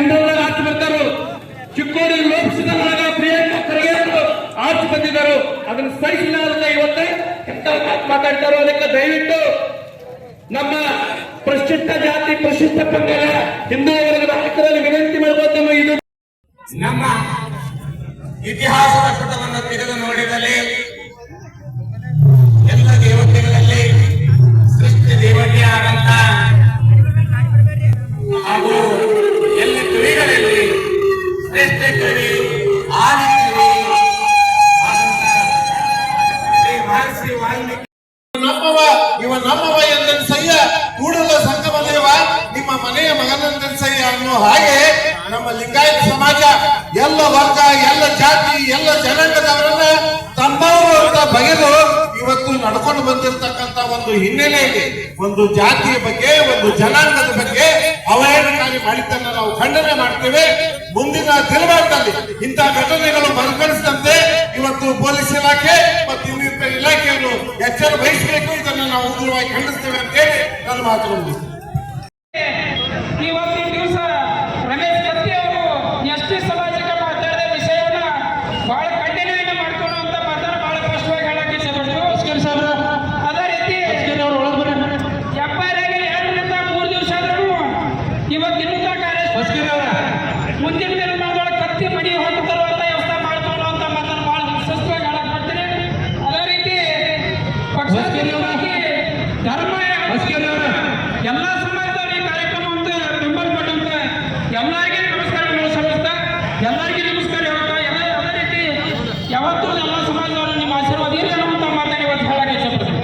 General arch ಬರ್ತಾರೋ? ಚಿಕ್ಕೋಡಿ ಲೋಕಸಭಾ ಪ್ರಿಯಾಂಕ ಖರ್ಗೆ ಅವರು arch ಬಂದಿದ್ದಾರೆ. ಅದನ್ನು ಸಹಿಸಲಾರದ ಇವತ್ತೇ ಎಂತ ಮಾತು ಮಾತಾಡ್ತಾರೋ ಅದಕ್ಕೆ ದಯವಿಟ್ಟು ನಮ್ಮ ಪ್ರಶಿಷ್ಟ ಜಾತಿ ಪ್ರಶಿಷ್ಟ ಪಂಗಡ ಹಿಂದೂ ವರ್ಗದ ಹಕ್ಕದಲ್ಲಿ ವಿನಂತಿ ಮಾಡಬಹುದು ಇದು. ನಮ್ಮ ಇತಿಹಾಸದ ಪುಟವನ್ನು ತೆಗೆದು ನೋಡಿದಲ್ಲಿ ಮಗನೆಂದೆನ್ಸಯ್ಯ ಅನ್ನೋ ಹಾಗೆ ನಮ್ಮ ಲಿಂಗಾಯತ ಸಮಾಜ, ಎಲ್ಲ ವರ್ಗ, ಎಲ್ಲ ಜಾತಿ, ಎಲ್ಲ ಜನಾಂಗದವರನ್ನ ತಮ್ಮವರು ಅಂತ ಬಗೆದು ಇವತ್ತು ನಡ್ಕೊಂಡು ಬಂದಿರತಕ್ಕಂತ ಒಂದು ಹಿನ್ನೆಲೆ ಇದೆ. ಒಂದು ಜಾತಿಯ ಬಗ್ಗೆ, ಒಂದು ಜನಾಂಗದ ಬಗ್ಗೆ ಅವಹೇಳನಕಾರಿ ಮಾಡಿದ್ದನ್ನ ನಾವು ಖಂಡನೆ ಮಾಡ್ತೇವೆ. ಮುಂದಿನ ದಿನಮಾನದಲ್ಲಿ ಇಂತಹ ಘಟನೆಗಳು ಮರುಕಳಿಸದಂತೆ ಇವತ್ತು ಪೊಲೀಸ್ ಇಲಾಖೆ ಮತ್ತು ಇನ್ನಿತರ ಇಲಾಖೆಯನ್ನು ಎಚ್ಚರ ವಹಿಸಬೇಕು. ಇದನ್ನು ನಾವು ಉಗ್ರವಾಗಿ ಖಂಡಿಸ್ತೇವೆ ಅಂತ ಹೇಳಿ ನನ್ನ ಮಾತು ಯಾವತ್ತೂ ಎಲ್ಲ ಸಮಾಜದವರು ನಿಮ್ಮ ಆಶೀರ್ವಾದ ಇರಲಿ ಅನ್ನುವಂತ ಮಾತನ್ನು ಇವತ್ತು ಹೇಳಕ್ಕೆ ಇಷ್ಟಪಡ್ತೀನಿ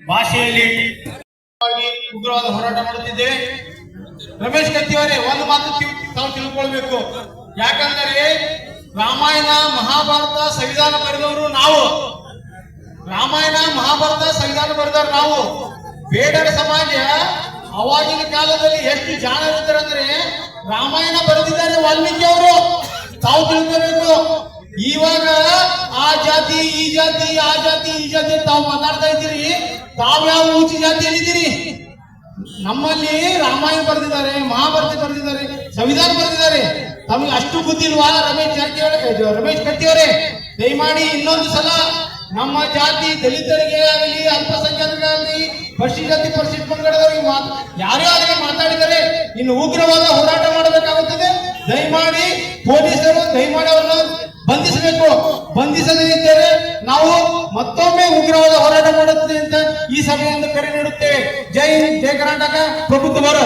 ಭಾಷೆಯಲ್ಲಿ ಉಗ್ರವಾದ ಹೋರಾಟ ಮಾಡುತ್ತಿದ್ದೇವೆ. ರಮೇಶ್ ಕತ್ತಿಯವರೇ ಒಂದು ಮಾತು ತಾವು ತಿಳ್ಕೊಳ್ಬೇಕು. ಯಾಕಂದರೆ ರಾಮಾಯಣ, ಮಹಾಭಾರತ, ಸಂವಿಧಾನ ಬರೆದವರು ನಾವು. ರಾಮಾಯಣ, ಮಹಾಭಾರತ, ಸಂವಿಧಾನ ಬರೆದವ್ರು ನಾವು. ಬೇಡರ ಸಮಾಜ, ಅವಾಗಿನ ಕಾಲದಲ್ಲಿ ಎಷ್ಟು ಜಾಣರಿದ್ದಾರಂದ್ರೆ ರಾಮಾಯಣ ಬರೆದಿದ್ದಾರೆ ವಾಲ್ಮೀಕಿ ಅವರು. ತಾವು ತಿಳ್ಕೋಬೇಕು. ಇವಾಗ ಆ ಜಾತಿ, ಈ ಜಾತಿ, ಆ ಜಾತಿ, ಈ ಜಾತಿ ತಾವು ಮಾತಾಡ್ತಾ ಇದ್ದೀರಿ. ತಾವ್ಯಾವ ಜಾತಿ ಜಾತಿಯಲ್ಲಿದ್ದೀರಿ? ನಮ್ಮಲ್ಲಿ ರಾಮಾಯಣ ಬರೆದಿದ್ದಾರೆ, ಮಹಾಭಾರತ ಬರೆದಿದ್ದಾರೆ, ಸಂವಿಧಾನ ಬರೆದಿದ್ದಾರೆ. ತಮಗೆ ಅಷ್ಟು ಇಲ್ವಾ ರಮೇಶ್ ಜಾರಕಿಹೊಳಿ ರಮೇಶ್ ಕಟ್ಟಿಯವರೇ, ದಯಮಾಡಿ ಇನ್ನೊಂದು ಸಲ ನಮ್ಮ ಜಾತಿ ದಲಿತರಿಗೆ ಆಗಲಿ, ಅಲ್ಪಸಂಖ್ಯಾತರಿಗಾಗಲಿ, ಪರಿಶಿಷ್ಟ ಜಾತಿ, ಪರಿಶಿಷ್ಟ ಪಂಗಡದವರಿಗೆ ಮಾತು ಯಾರ್ಯಾರಿಗೆ ಮಾತಾಡಿದರೆ ಇನ್ನು ಉಗ್ರವಾದ ಹೋರಾಟ ಮಾಡಬೇಕಾಗುತ್ತದೆ. ದಯಮಾಡಿ ಪೊಲೀಸರು, ದಯಮಾಡಿ ಅವರನ್ನು ಬಂಧಿಸಬೇಕು. ಬಂಧಿಸದೇ ಇದ್ದರೆ ನಾವು ಮತ್ತೊಮ್ಮೆ ಉಗ್ರವಾದ ಹೋರಾಟ ಮಾಡುತ್ತದೆ ಅಂತ ಈ ಸಭೆಯನ್ನು ಕರೆ ನೀಡುತ್ತೇವೆ. जय हिंद जय कर्नाटक प्रभु कुमार।